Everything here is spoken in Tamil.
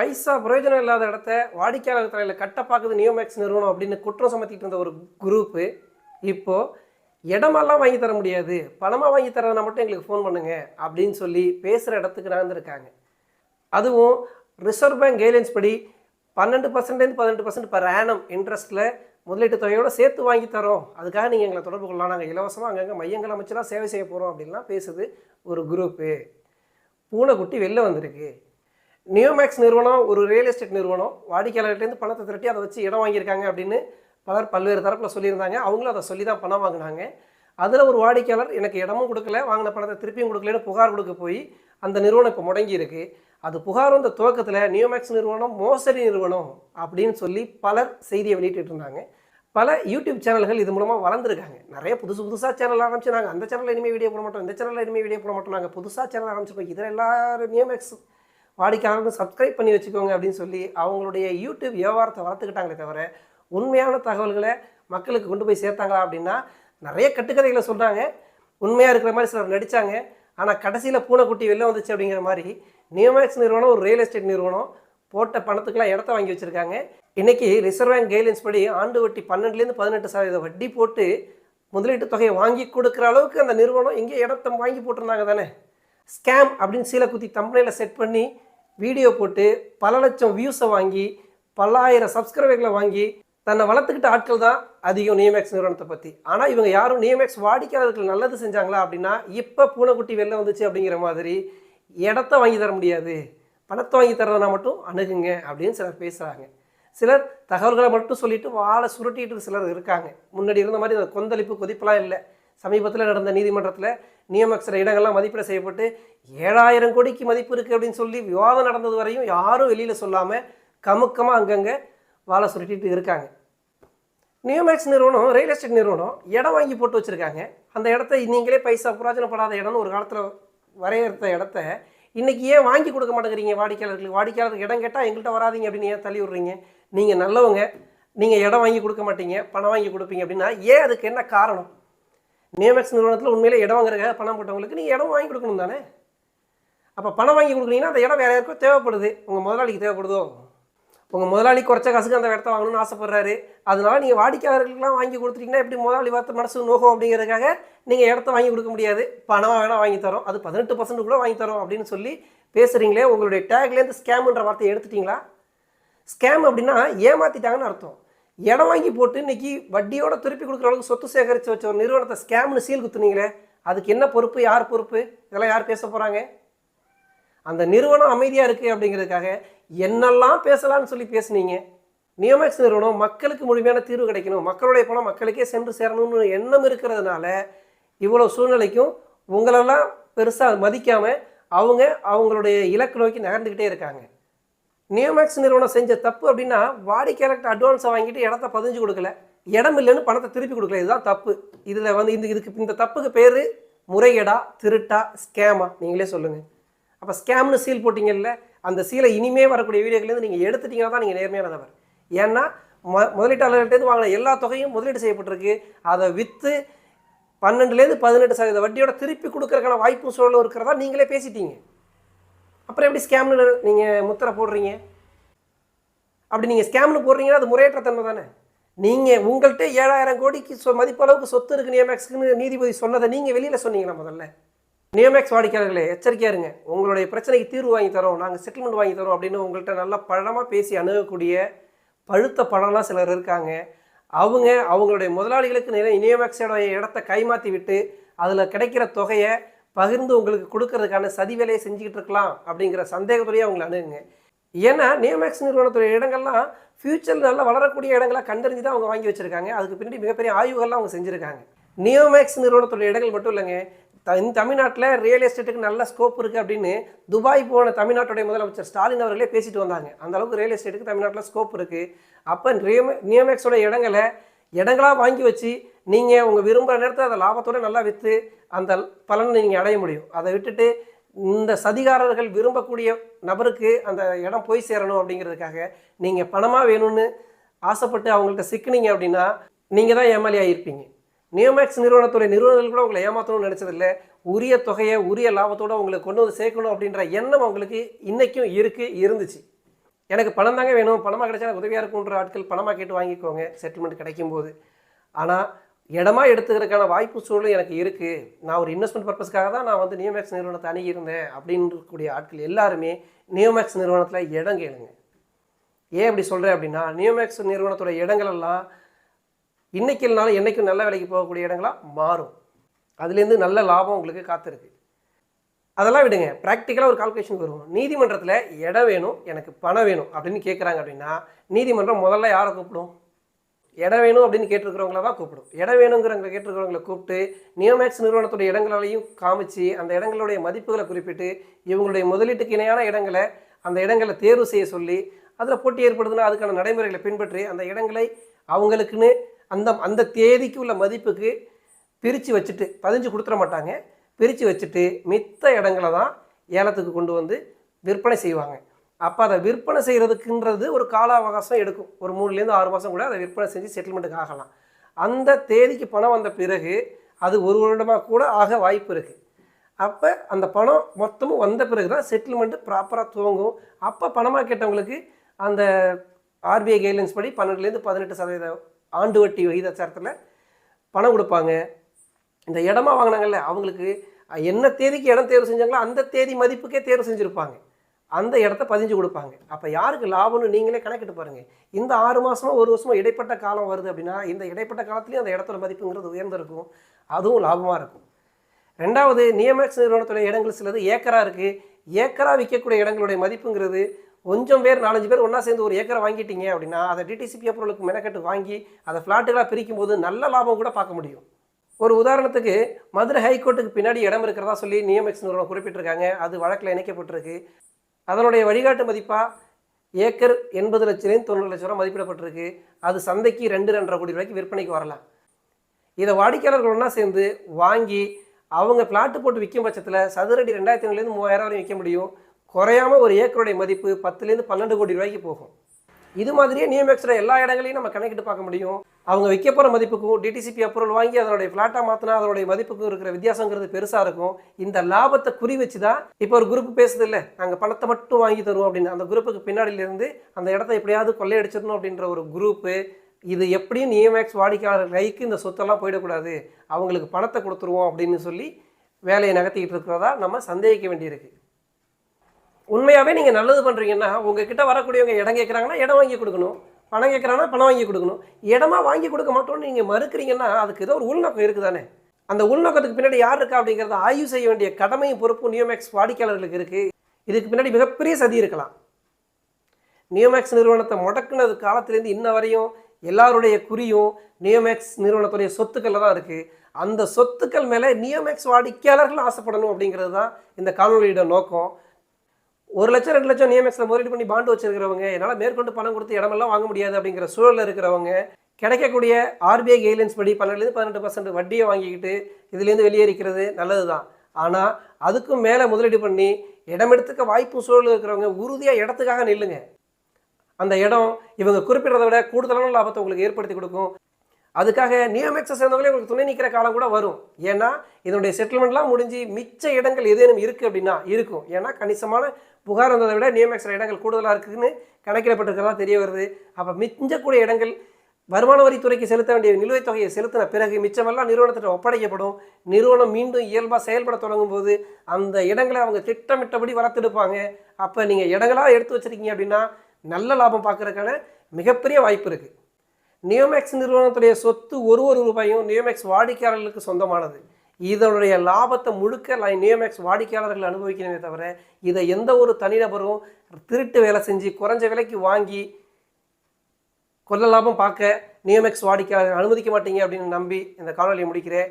பைசா பிரயோஜனம் இல்லாத இடத்த வாடிக்கையாளர் தலையில் கட்ட பார்க்குது நியோமேக்ஸ் நிறுவனம் அப்படின்னு குற்றம் சுமத்திட்டு இருந்த ஒரு குரூப்பு இப்போது இடமெல்லாம் வாங்கி தர முடியாது. பணமாக வாங்கி தரதுனா மட்டும் எங்களுக்கு ஃபோன் பண்ணுங்க அப்படின்னு சொல்லி பேசுகிற இடத்துக்கு நடந்திருக்காங்க அதுவும் ரிசர்வ் பேங்க் கைட்லைன்ஸ் படி பன்னெண்டு பர்சன்டேஜ் பதினெட்டு பர்சன்ட் பர் ஆனம் இன்ட்ரெஸ்ட்டில் முதலீட்டு தொகையோடு சேர்த்து வாங்கி தரோம். அதுக்காக நீங்கள் எங்களை தொடர்பு கொள்ளலாம். நாங்கள் இலவசமாக அங்கங்கே மையங்கள் அமைச்செல்லாம் சேவை செய்ய போகிறோம் அப்படின்லாம் பேசுது ஒரு குரூப்பு பூனைக்குட்டி வெளில வந்திருக்கு. நியோமேக்ஸ் நிறுவனம் ஒரு ரியல் எஸ்டேட் நிறுவனம். வாடிக்கையாளர்கிட்டேருந்து பணத்தை திரட்டி அதை வச்சு இடம் வாங்கியிருக்காங்க அப்படின்னு பலர் பல்வேறு தரப்பில் சொல்லியிருந்தாங்க. அவங்களும் அதை சொல்லி தான் பணம் வாங்கினாங்க. அதில் ஒரு வாடிக்கையாளர் எனக்கு இடமும் கொடுக்கல வாங்கின பணத்தை திருப்பியும் கொடுக்கலன்னு புகார் கொடுக்க போய் அந்த நிறுவனம் இப்போ முடங்கியிருக்கு. அது புகார் வந்த துவக்கத்தில் நியோமேக்ஸ் நிறுவனம் மோசடி நிறுவனம் அப்படின்னு சொல்லி பலர் செய்தியை வெளியிட்டு இருந்தாங்க. பல யூடியூப் சேனல்கள் இது மூலமாக வளர்ந்துருக்காங்க. நிறைய புதுசு புதுசாக சேனல் ஆரம்பிச்சு நாங்கள் அந்த சேனலில் இனிமேல் வீடியோ போட மாட்டோம் இந்த சேனலில் இனிமேல் வீடியோ போட மாட்டோம் நாங்கள் புதுசாக சேனல் ஆரம்பிச்சிருக்கோம் இதில் எல்லாரும் நியோமேக்ஸ் வாடிக்கையாளர்கள் சப்ஸ்கிரைப் பண்ணி வச்சுக்கோங்க அப்படின்னு சொல்லி அவங்களுடைய யூடியூப் வியாபாரத்தை வளர்த்துக்கிட்டாங்களே தவிர உண்மையான தகவல்களை மக்களுக்கு கொண்டு போய் சேர்த்தாங்களா அப்படின்னா நிறைய கட்டுக்கதைகளை சொல்கிறாங்க உண்மையாக இருக்கிற மாதிரி சிலர் நடித்தாங்க ஆனால் கடைசியில் பூனைக்குட்டி வெளில வந்துச்சு அப்படிங்கிற மாதிரி நியூமேக்ஸ் நிறுவனம் ஒரு ரியல் எஸ்டேட் நிறுவனம் போட்ட பணத்துக்கெல்லாம் இடத்த வாங்கி வச்சுருக்காங்க. இன்றைக்கி ரிசர்வ் பேங்க் கைட்லைன்ஸ் படி ஆண்டு வட்டி பன்னெண்டுலேருந்து பதினெட்டு சதவீத வட்டி போட்டு முதலீட்டு தொகையை வாங்கி கொடுக்குற அளவுக்கு அந்த நிறுவனம் எங்கே இடத்த வாங்கி போட்டிருந்தாங்க தானே. ஸ்கேம் அப்படின்னு சீலை குத்தி தம்பனையில் செட் பண்ணி வீடியோ போட்டு பல லட்சம் வியூஸை வாங்கி பல்லாயிரம் சப்ஸ்கிரைபர்களை வாங்கி தன்னை வளர்த்துக்கிட்ட ஆட்கள் தான் அதிகம் நியமேக்ஸ் நிறுவனத்தை பற்றி ஆனால் இவங்க யாரும் நியமேக்ஸ் வாடிக்கையாளர்கள் நல்லது செஞ்சாங்களா அப்படின்னா இப்போ பூனைக்குட்டி வெளில வந்துச்சு அப்படிங்கிற மாதிரி இடத்த வாங்கி தர முடியாது. பணத்தை வாங்கி தரதுனா மட்டும் அணுகுங்க அப்படின்னு சிலர் பேசுகிறாங்க சிலர் தகவல்களை மட்டும் சொல்லிவிட்டு வாழை சுருட்டிட்டு சிலர் இருக்காங்க. முன்னாடி இருந்த மாதிரி அந்த கொந்தளிப்பு கொதிப்பெல்லாம் இல்லை. சமீபத்தில் நடந்த நீதிமன்றத்தில் நியமக்ஸர இடங்கள்லாம் மதிப்பீடு செய்யப்பட்டு ஏழாயிரம் கோடிக்கு மதிப்பு இருக்குது அப்படின்னு சொல்லி விவாதம் நடந்தது வரையும் யாரும் வெளியில் சொல்லாமல் கமுக்கமாக அங்கங்கே வாழை சுருட்டிட்டு இருக்காங்க. நியூமேக்ஸ் நிறுவனம் ரியல் எஸ்டேட் நிறுவனம் இடம் வாங்கி போட்டு வச்சுருக்காங்க. அந்த இடத்த நீங்களே பைசா புராஜனப்படாத இடம்னு ஒரு காலத்தில் வரையறுத்த இடத்த இன்றைக்கி ஏன் வாங்கி கொடுக்க மாட்டேங்கிறீங்க வாடிக்கையாளர்களுக்கு? வாடிக்கையாளருக்கு இடம் கேட்டால் எங்கள்கிட்ட வராதீங்க அப்படின்னு ஏன் தள்ளி விட்றீங்க? நீங்கள் நல்லவங்க நீங்கள் இடம் வாங்கி கொடுக்க மாட்டீங்க பணம் வாங்கி கொடுப்பீங்க அப்படின்னா ஏன் அதுக்கு என்ன காரணம்? நியமேக்ஸ் நிறுவனத்தில் உண்மையிலே இடம் வாங்குறதுக்காக பணம் போட்டவங்களுக்கு நீங்கள் இடம் வாங்கி கொடுக்கணும் தானே? அப்போ பணம் வாங்கி கொடுக்குறீங்கன்னா அந்த இடம் வேறு யாருக்கும் தேவைப்படுது. உங்கள் முதலாளிக்கு தேவைப்படுதோ? உங்கள் முதலாளி குறைச்ச காசுக்கு அந்த இடத்த வாங்கணும்னு ஆசைப்படுறாரு. அதனால நீங்கள் வாடிக்கையாளர்களுக்கெல்லாம் வாங்கி கொடுத்துட்டீங்கன்னா எப்படி முதலாளி பார்த்து மனசு நோகும் அப்படிங்கிறதுக்காக நீங்கள் இடத்த வாங்கி கொடுக்க முடியாது. பணம் வேணால் வாங்கி தரோம். அது பதினெட்டு பர்சன்ட் கூட வாங்கி தரோம் அப்படின்னு சொல்லி பேசுகிறீங்களே உங்களுடைய டேக்லேருந்து ஸ்கேம்ன்ற வார்த்தையை எடுத்துட்டீங்களா? ஸ்கேம் அப்படின்னா ஏமாற்றிட்டாங்கன்னு அர்த்தம். இடம் வாங்கி போட்டு இன்னைக்கு வட்டியோட திருப்பி கொடுக்குற அளவுக்கு சொத்து சேகரித்து வச்ச ஒரு நிறுவனத்தை ஸ்கேம்னு சீல் குத்துனீங்களே அதுக்கு என்ன பொறுப்பு யார் பொறுப்பு? இதெல்லாம் யார் பேச போகிறாங்க அந்த நிறுவனம் அமைதியாக இருக்குது அப்படிங்கிறதுக்காக என்னெல்லாம் பேசலாம்னு சொல்லி பேசுனீங்க? நியோமேக்ஸ் நிறுவனம் மக்களுக்கு முழுமையான தீர்வு கிடைக்கணும். மக்களுடைய பணம் மக்களுக்கே சென்று சேரணும்னு எண்ணம் இருக்கிறதுனால இவ்வளோ சூழ்நிலைக்கும் உங்களெல்லாம் பெருசாக மதிக்காமல் அவங்க அவங்களுடைய இலக்கு நோக்கி நகர்ந்துக்கிட்டே இருக்காங்க. நியோமேக்ஸ் நிறுவனம் செஞ்ச தப்பு அப்படின்னா வாடிக்கையாளர்கிட்ட அட்வான்ஸை வாங்கிட்டு இடத்த பதிஞ்சு கொடுக்கல. இடம் இல்லைன்னு பணத்தை திருப்பி கொடுக்கல. இதுதான் தப்பு. இதில் வந்து இந்த இதுக்கு இந்த தப்புக்கு பேர் முறைகேடா திருட்டா ஸ்கேமா நீங்களே சொல்லுங்கள் அப்போ ஸ்கேம்னு சீல் போட்டிங்கல்ல அந்த சீலை இனிமே வரக்கூடிய வீடியோக்கிலேருந்து நீங்கள் எடுத்துட்டீங்கன்னா தான் நீங்கள் நேர்மையானவர் ஏன்னா மொ முதலீட்டாளர்கிட்டேருந்து வாங்கின எல்லா தொகையும் முதலீடு செய்யப்பட்டிருக்கு. அதை விற்று பன்னெண்டுலேருந்து பதினெட்டு சதவீத வட்டியோட திருப்பி கொடுக்கறதுக்கான வாய்ப்பு சூழலும் இருக்கிறதா நீங்களே பேசிட்டீங்க. அப்புறம் எப்படி ஸ்கேம்னு நீங்கள் முத்திரை போடுறீங்க? அப்படி நீங்கள் ஸ்கேம்னு போடுறீங்கன்னா அது முறையற்ற தன்மை தானே? நீங்கள் உங்கள்கிட்ட ஏழாயிரம் கோடிக்கு சொ மதிப்பளவுக்கு சொத்து இருக்கு நியமேக்ஸ்க்குன்னு நீதிபதி சொன்னதை நீங்கள் வெளியில் சொன்னீங்களா முதல்ல? நியமேக்ஸ் வாடிக்கையாளர்களே எச்சரிக்கையாக இருங்க. உங்களுடைய பிரச்சனைக்கு தீர்வு வாங்கி தரோம் நாங்கள் செட்டில்மெண்ட் வாங்கி தரோம் அப்படின்னு உங்கள்கிட்ட நல்லா பழமாக பேசி அணுகக்கூடிய பழுத்த பழம்லாம் சிலர் இருக்காங்க. அவங்க அவங்களுடைய முதலாளிகளுக்கு நில நியமேக்ஸோட இடத்த கைமாற்றி விட்டு அதில் கிடைக்கிற தொகையை பகிர்ந்து உங்களுக்கு கொடுக்கறதுக்கான சதி வேலையை செஞ்சுக்கிட்டு இருக்கலாம் அப்படிங்கிற சந்தேகத்துலேயே அவங்களை அணுகுங்க. ஏன்னா நியமேக்ஸ் நிறுவனத்துடைய இடங்கள்லாம் ஃப்யூச்சரில் நல்லா வளரக்கூடிய இடங்களை கண்டறிஞ்சு தான் அவங்க வாங்கி வச்சுருக்காங்க. அதுக்கு பின்னாடி மிகப்பெரிய ஆய்வுகள்லாம் அவங்க செஞ்சுருக்காங்க. நியோமேக்ஸ் நிறுவனத்துடைய இடங்கள் மட்டும் இல்லைங்க. த இந்த தமிழ்நாட்டில் ரியல் எஸ்டேட்டுக்கு நல்ல ஸ்கோப் இருக்குது அப்படின்னு துபாய் போன தமிழ்நாட்டுடைய முதலமைச்சர் ஸ்டாலின் அவர்களே பேசிட்டு வந்தாங்க. அந்த அளவுக்கு ரியல் எஸ்டேட்டுக்கு தமிழ்நாட்டில் ஸ்கோப் இருக்குது அப்போ நியம நியோமேக்ஸோட இடங்களை இடங்களாக வாங்கி வச்சு நீங்கள் உங்கள் விரும்புகிற நேரத்தில் அதை லாபத்தோடு நல்லா விற்று அந்த பலனை நீங்கள் அடைய முடியும். அதை விட்டுட்டு இந்த சதிகாரர்கள் விரும்பக்கூடிய நபருக்கு அந்த இடம் போய் சேரணும் அப்படிங்கிறதுக்காக நீங்கள் பணமாக வேணும்னு ஆசைப்பட்டு அவங்கள்ட்ட சிக்கினீங்க அப்படின்னா நீங்கள் தான் ஏமாலியாக இருப்பீங்க நியோமேக்ஸ் நிறுவனத்துடைய நிறுவனங்கள் கூட உங்களை ஏமாற்றணும்னு நினச்சதில்ல. உரிய தொகையை உரிய லாபத்தோடு உங்களுக்கு கொண்டு வந்து சேர்க்கணும் அப்படின்ற எண்ணம் அவங்களுக்கு இன்றைக்கும் இருக்குது இருந்துச்சு. எனக்கு பணம் தாங்க வேணும் பணமாக கிடைச்சா உதவியாக இருக்குன்ற ஆட்கள் பணமாக கேட்டு வாங்கிக்கோங்க செட்டில்மெண்ட் கிடைக்கும் போது ஆனால் இடமா எடுத்துக்கிறதுக்கான வாய்ப்பு சூழலும் எனக்கு இருக்குது நான் ஒரு இன்வெஸ்ட்மெண்ட் பர்பஸ்க்காக தான் நான் வந்து நியோமேக்ஸ் நிறுவனத்தை அணுகியிருந்தேன் அப்படின்னு கூடிய ஆட்கள் எல்லாருமே நியோமேக்ஸ் நிறுவனத்தில் இடம் கேளுங்க. ஏன் அப்படி சொல்கிறேன் அப்படின்னா நியோமேக்ஸ் நிறுவனத்தோட இடங்கள் எல்லாம் இன்னைக்கு இல்லைனாலும் என்றைக்கும் நல்ல விலைக்கு போகக்கூடிய இடங்களாக மாறும். அதுலேருந்து நல்ல லாபம் உங்களுக்கு காத்திருக்கு. அதெல்லாம் விடுங்க. ப்ராக்டிக்கலாக ஒரு கால்குலேஷன் வரும் நீதிமன்றத்தில் இடம் வேணும் எனக்கு பணம் வேணும் அப்படின்னு கேட்குறாங்க அப்படின்னா நீதிமன்றம் முதல்ல யாரை கூப்பிடும்? இடம் வேணும் அப்படின்னு கேட்டிருக்கிறவங்கள தான் கூப்பிடும் இடம் வேணுங்கிறவங்க கேட்டிருக்கிறவங்களை கூப்பிட்டு நியோமேக்ஸ் நிறுவனத்துடைய இடங்களையும் காமிச்சு அந்த இடங்களுடைய மதிப்புகளை குறிப்பிட்டு இவங்களுடைய முதலீட்டுக்கு இணையான இடங்களை அந்த இடங்களை தேர்வு செய்ய சொல்லி அதில் போட்டி ஏற்படுதுன்னா அதுக்கான நடைமுறைகளை பின்பற்றி அந்த இடங்களை அவங்களுக்குன்னு அந்த அந்த தேதிக்கு உள்ள மதிப்புக்கு பிரித்து வச்சுட்டு பதிஞ்சு கொடுத்துட மாட்டாங்க. பிரித்து வச்சுட்டு மித்த இடங்களை தான் ஏலத்துக்கு கொண்டு வந்து விற்பனை செய்வாங்க. அப்போ அதை விற்பனை செய்கிறதுக்குன்றது ஒரு கால அவகாசம் எடுக்கும். ஒரு மூணுலேருந்து ஆறு மாதம் கூட அதை விற்பனை செஞ்சு செட்டில்மெண்ட்டுக்கு ஆகலாம். அந்த தேதிக்கு பணம் வந்த பிறகு அது ஒரு வருடமாக கூட ஆக வாய்ப்பு இருக்குது அப்போ அந்த பணம் மொத்தமும் வந்த பிறகு தான் செட்டில்மெண்ட்டு ப்ராப்பராக துவங்கும். அப்போ பணமாக கேட்டவங்களுக்கு அந்த ஆர்பிஐ கைட்லைன்ஸ் படி பன்னெண்டுலேருந்து பதினெட்டு சதவீத ஆண்டு வட்டி விகிதாச்சாரத்தில் பணம் கொடுப்பாங்க. இந்த இடமா வாங்கினாங்கல்ல அவங்களுக்கு என்ன தேதிக்கு இடம் தேர்வு செஞ்சாங்களோ அந்த தேதி மதிப்புக்கே தேர்வு செஞ்சுருப்பாங்க. அந்த இடத்த பதிஞ்சு கொடுப்பாங்க. அப்போ யாருக்கு லாபம்னு நீங்களே கணக்கிட்டு பாருங்கள் இந்த ஆறு மாதமோ ஒரு வருஷமோ இடைப்பட்ட காலம் வருது அப்படின்னா இந்த இடைப்பட்ட காலத்துலேயும் அந்த இடத்தோட மதிப்புங்கிறது உயர்ந்திருக்கும். அதுவும் லாபமாக இருக்கும். ரெண்டாவது நியமக்ஸ் நிறுவனத்துடைய இடங்கள் சிலது ஏக்கராக இருக்குது ஏக்கராக விற்கக்கூடிய இடங்களுடைய மதிப்புங்கிறது கொஞ்சம் பேர் நாலஞ்சு பேர் ஒன்றா சேர்ந்து ஒரு ஏக்கரை வாங்கிட்டீங்க அப்படின்னா அதை டிடிசிபி அப்ரூவலுக்கு மெனக்கட்டு வாங்கி அதை ஃப்ளாட்டுகளாக பிரிக்கும் போது நல்ல லாபம் கூட பார்க்க முடியும். ஒரு உதாரணத்துக்கு மதுரை ஹைகோர்ட்டுக்கு பின்னாடி இடம் இருக்கிறதா சொல்லி நியமக்ஸ் நிறுவனம் குறிப்பிட்டிருக்காங்க. அது வழக்கில் இணைக்கப்பட்டிருக்கு. அதனுடைய வழிகாட்டு மதிப்பாக ஏக்கர் எண்பது லட்சம் தொண்ணூறு லட்ச ரூபா மதிப்பிடப்பட்டிருக்கு. அது சந்தைக்கு ரெண்டு ரெண்டரை கோடி ரூபாய்க்கு விற்பனைக்கு வரலாம். இதை வாடிக்கையாளர்கள் ஒன்றா சேர்ந்து வாங்கி அவங்க பிளாட்டு போட்டு விற்கும் பட்சத்தில் சதுரடி ரெண்டாயிரத்தி ஐநூறுலேருந்து மூவாயிரம் வரையும் விற்க முடியும். குறையாம ஒரு ஏக்கருடைய மதிப்பு பத்துலேருந்து பன்னெண்டு கோடி ரூபாய்க்கு போகும். இது மாதிரியே நியமேக்ஸில் எல்லா இடங்களையும் நம்ம கணக்கிட்டு பார்க்க முடியும். அவங்க விற்க போகிற மதிப்புக்கும் டிடிசிபி அப்ரூவல் வாங்கி அதனுடைய ஃப்ளாட்டாக மாற்றினா அதனுடைய மதிப்புக்கும் இருக்கிற வித்தியாசங்கிறது பெருசாக இருக்கும். இந்த லாபத்தை குறி வச்சு தான் இப்போ ஒரு குரூப் பேசுது இல்லை நாங்கள் பணத்தை மட்டும் வாங்கி தருவோம் அப்படின்னு. அந்த குரூப்புக்கு பின்னாடியிலேருந்து அந்த இடத்த எப்படியாவது கொள்ளையடிச்சிடணும் அப்படின்ற ஒரு குரூப்பு இது எப்படியும் நியமேக்ஸ் வாடிக்கையாளர் கைக்கு இந்த சொத்தெல்லாம் போயிடக்கூடாது? அவங்களுக்கு பணத்தை கொடுத்துருவோம் அப்படின்னு சொல்லி வேலையை நகர்த்திக்கிட்டு இருக்கிறதா நம்ம சந்தேகிக்க வேண்டியிருக்கு. உண்மையாகவே நீங்கள் நல்லது பண்ணுறீங்கன்னா உங்ககிட்ட வரக்கூடியவங்க இடம் கேட்குறாங்கன்னா இடம் வாங்கி கொடுக்கணும். பணம் கேட்குறாங்கன்னா பணம் வாங்கி கொடுக்கணும். இடமா வாங்கி கொடுக்க மாட்டோம்னு நீங்கள் மறுக்கிறீங்கன்னா அதுக்கு ஏதோ ஒரு உள்நோக்கம் இருக்குதானே? அந்த உள்நோக்கத்துக்கு பின்னாடி யார் இருக்கா அப்படிங்கிறத ஆய்வு செய்ய வேண்டிய கடமையும் பொறுப்பும் நியோமேக்ஸ் வாடிக்கையாளர்களுக்கு இருக்குது இதுக்கு பின்னாடி மிகப்பெரிய சதி இருக்கலாம். நியோமேக்ஸ் நிறுவனத்தை முடக்குனது காலத்திலேருந்து இன்ன வரையும் எல்லாருடைய குறியும் நியோமேக்ஸ் நிறுவனத்துடைய சொத்துக்களில் தான் இருக்குது அந்த சொத்துக்கள் மேலே நியோமேக்ஸ் வாடிக்கையாளர்கள் ஆசைப்படணும் அப்படிங்கிறது தான் இந்த காணொலியோட நோக்கம். ஒரு லட்சம் ரெண்டு லட்சம் நியமேக்ஸில் முதலீடு பண்ணி பாண்டு வச்சிருக்கிறவங்க என்னால் மேற்கொண்டு பணம் கொடுத்து இடமெல்லாம் வாங்க முடியாது அப்படிங்கிற சூழலில் இருக்கிறவங்க கிடைக்கக்கூடிய ஆர்பிஐ கைட்லைன்ஸ் படி பன்னெண்டுலேருந்து பதினெட்டு பர்சன்ட் வட்டியை வாங்கிக்கிட்டு இதுலேருந்து வெளியேறிக்கிறது நல்லது தான் ஆனால் அதுக்கும் மேலே முதலீடு பண்ணி இடம் எடுத்துக்க வாய்ப்பு சூழல் இருக்கிறவங்க உறுதியாக இடத்துக்காக நில்லுங்க. அந்த இடம் இவங்க குறிப்பிடுறத விட கூடுதலான லாபத்தை உங்களுக்கு ஏற்படுத்தி கொடுக்கும். அதுக்காக நியமேக்ஸை சேர்ந்தவங்களே உங்களுக்கு துணை நிற்கிற காலம் கூட வரும். ஏன்னா இதனுடைய செட்டில்மெண்ட்லாம் முடிஞ்சு மிச்ச இடங்கள் ஏதேனும் இருக்குது அப்படின்னா இருக்கும். ஏன்னா கணிசமான புகார் வந்ததை விட நியமேக்ஸில் இடங்கள் கூடுதலாக இருக்குதுன்னு கணக்கிடப்பட்டிருக்கிறதா தெரிய வருது. அப்போ மிஞ்சக்கூடிய இடங்கள் வருமான வரித்துறைக்கு செலுத்த வேண்டிய நிலுவைத் தொகையை செலுத்தின பிறகு மிச்சமெல்லாம் நிறுவனத்திட்ட ஒப்படைக்கப்படும். நிறுவனம் மீண்டும் இயல்பாக செயல்பட தொடங்கும் போது அந்த இடங்களை அவங்க திட்டமிட்டபடி வளர்த்தெடுப்பாங்க. அப்போ நீங்கள் இடங்களாக எடுத்து வச்சிருக்கீங்க அப்படின்னா நல்ல லாபம் பார்க்குறதுக்கான மிகப்பெரிய வாய்ப்பு இருக்குது நியோமேக்ஸ் நிறுவனத்துடைய சொத்து ஒரு ஒரு ரூபாயும் நியோமேக்ஸ் வாடிக்கையாளர்களுக்கு சொந்தமானது. இதனுடைய லாபத்தை முழுக்க நியோமேக்ஸ் வாடிக்கையாளர்கள் அனுபவிக்கணுமே தவிர இதை எந்த ஒரு தனிநபரும் திருட்டு வேலை செஞ்சு குறைஞ்ச விலைக்கு வாங்கி கொள்ள லாபம் பார்க்க நியோமேக்ஸ் வாடிக்கையாளர்கள் அனுமதிக்க மாட்டீங்க அப்படின்னு நம்பி இந்த காணொலியை முடிக்கிறேன்.